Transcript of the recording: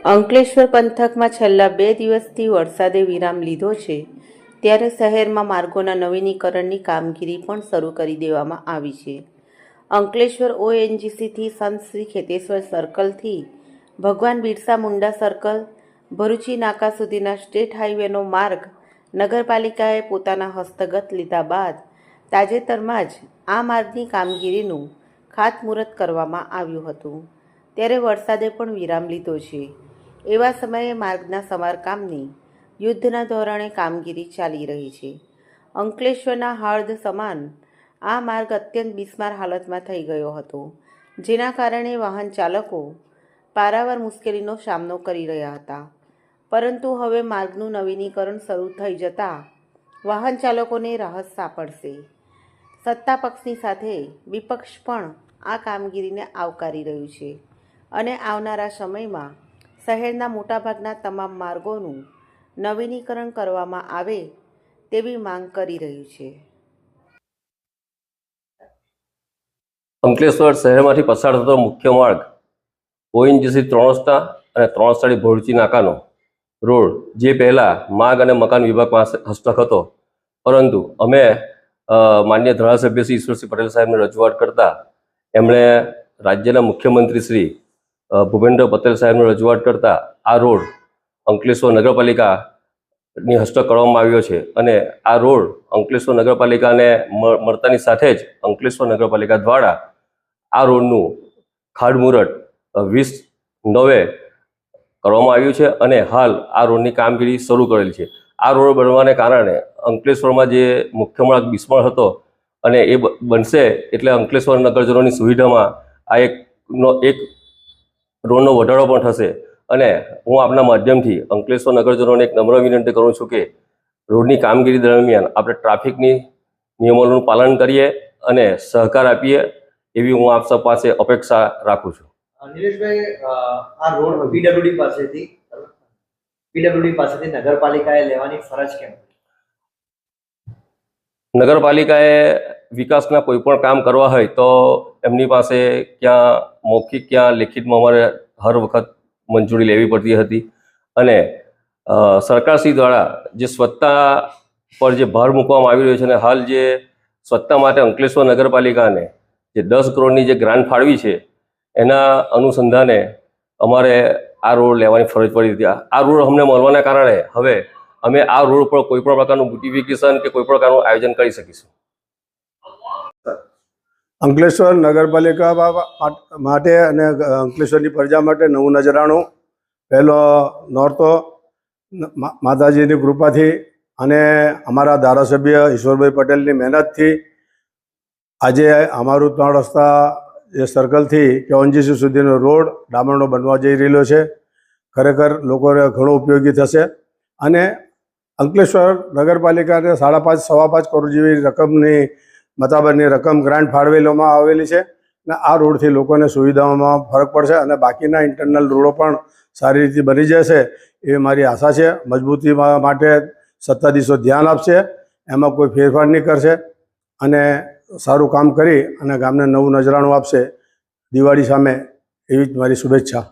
અંકલેશ્વર પંથકમાં છેલ્લા બે દિવસથી વરસાદે વિરામ લીધો છે. ત્યારે શહેરમાં માર્ગોના નવીનીકરણની કામગીરી પણ શરૂ કરી દેવામાં આવી છે. અંકલેશ્વર ઓએનજીસીથી સંત શ્રી ખેતેશ્વર સર્કલથી ભગવાન બિરસા મુંડા સર્કલ, ભરૂચી નાકા સુધીના સ્ટેટ હાઈવેનો માર્ગ નગરપાલિકાએ પોતાના હસ્તગત લીધા બાદ તાજેતરમાં જ આ માર્ગની કામગીરીનું ખાતમુહૂર્ત કરવામાં આવ્યું હતું. ત્યારે વરસાદે પણ વિરામ લીધો છે. એવા સમયે માર્ગના સમારકામની યુદ્ધના ધોરણે કામગીરી ચાલી રહી છે. અંકલેશ્વરના હળદ સમાન આ માર્ગ અત્યંત બિસ્માર હાલતમાં થઈ ગયો હતો, જેના કારણે વાહન ચાલકો પારાવાર મુશ્કેલીનો સામનો કરી રહ્યા હતા. પરંતુ હવે માર્ગનું નવીનીકરણ શરૂ થઈ જતાં વાહન ચાલકોને રાહત સાંપડશે. સત્તા પક્ષની સાથે વિપક્ષ પણ આ કામગીરીને આવકારી રહ્યું છે અને આવનારા સમયમાં શહેરના મોટાભાગના તમામ માર્ગોનું નવીનીકરણ કરવામાં આવે તેવી માંગ કરી રહ્યું છે. અંકલેશ્વર શહેરમાંથી પસાર થતો મુખ્ય માર્ગ ઓએનજીસી ત્રણ રસ્તા અને ત્રણ સ્થળે ભરૂચી નાકાનો રોડ, જે પહેલાં માર્ગ અને મકાન વિભાગ પાસે હસ્તક હતો. પરંતુ અમે માન્ય ધારાસભ્ય શ્રી ઈશ્વરસિંહ પટેલ સાહેબને રજૂઆત કરતા એમણે રાજ્યના મુખ્યમંત્રી શ્રી ભૂપેન્દ્ર પટેલ સાહેબને રજૂઆત કરતા આ રોડ અંકલેશ્વર નગરપાલિકાની હસ્તક કરવામાં આવ્યો છે અને આ રોડ અંકલેશ્વર નગરપાલિકાને મળતાની સાથે જ અંકલેશ્વર નગરપાલિકા દ્વારા આ રોડનું ખાતમુહૂર્ત વીસ નવે કરવામાં આવ્યું છે અને હાલ આ રોડની કામગીરી શરૂ કરેલી છે. આ રોડ બનવાને કારણે અંકલેશ્વરમાં જે મુખ્ય માર્ગ બિસ્મળ હતો અને એ બનશે એટલે અંકલેશ્વર નગરજનોની સુવિધામાં આ એક નો, એક રોડનો વધારો પણ થશે. અને હું આપના માધ્યમથી અંકલેશ્વર નગરજનોને એક નમ્ર વિનંતી કરું છું કે રોડની કામગીરી દરમિયાન આપણે ટ્રાફિકની નિયમોનું પાલન કરીએ અને સહકાર આપીએ એવી હું આપ સૌ પાસે અપેક્ષા રાખું છું. નિલેશભાઈ આ રોડ પીડબ્લ્યુડી પાસેથી પીડબ્લ્યુડી પાસેથી નગરપાલિકાએ લેવાની ફરજ કેમ? નગરપાલિકાએ વિકાસના કોઈ પણ કામ કરવા હોય તો એમની પાસે ક્યાં મૌખિક ક્યાં લેખિતમાં અમારે હર વખત મંજૂરી લેવી પડતી હતી. અને સરકારશ્રી દ્વારા જે સ્વચ્છતા પર જે ભાર મૂકવામાં આવી રહ્યો છે અને હાલ જે સ્વચ્છતા માટે અંકલેશ્વર નગરપાલિકાને જે દસ કરોડની જે ગ્રાન્ટ ફાળવી છે, એના અનુસંધાને અમારે આ રોડ લેવાની ફરજ પડી હતી. આ રોડ અમને મળવાના કારણે હવે અમે આ રોડ ઉપર કોઈ પણ પ્રકારનું બ્યુટિફિકેશન કે કોઈ પ્રકારનું આયોજન કરી શકીશું. અંકલેશ્વર નગરપાલિકા માટે અને અંકલેશ્વરની પ્રજા માટે નવું નજરાણું, પહેલો નોરતો માતાજીની કૃપાથી અને અમારા ધારાસભ્ય ઈશ્વરભાઈ પટેલની મહેનતથી આજે અમારું ત્રણ રસ્તા જે સર્કલથી કેવનજીસી સુધીનો રોડ ડામરનો બનવા જઈ રહેલો છે. ખરેખર લોકોને ઘણો ઉપયોગી થશે અને અંકલેશ્વર નગરપાલિકાને સાડા પાંચ, સવા પાંચ કરોડ જેવી રકમની, મતાબરની રકમ ગ્રાન્ટ ફાળવેલોમાં આવેલી છે અને આ રોડથી લોકોને સુવિધાઓમાં ફરક પડશે અને બાકીના ઇન્ટરનલ રોડો પણ સારી રીતે બની જશે એ મારી આશા છે. મજબૂતી માટે સત્તાધીશો ધ્યાન આપશે, એમાં કોઈ ફેરફાર નહીં કરશે અને સારું કામ કરી અને ગામને નવું નજરાણું આપશે. દિવાળી સામે એવી જ મારી શુભેચ્છા.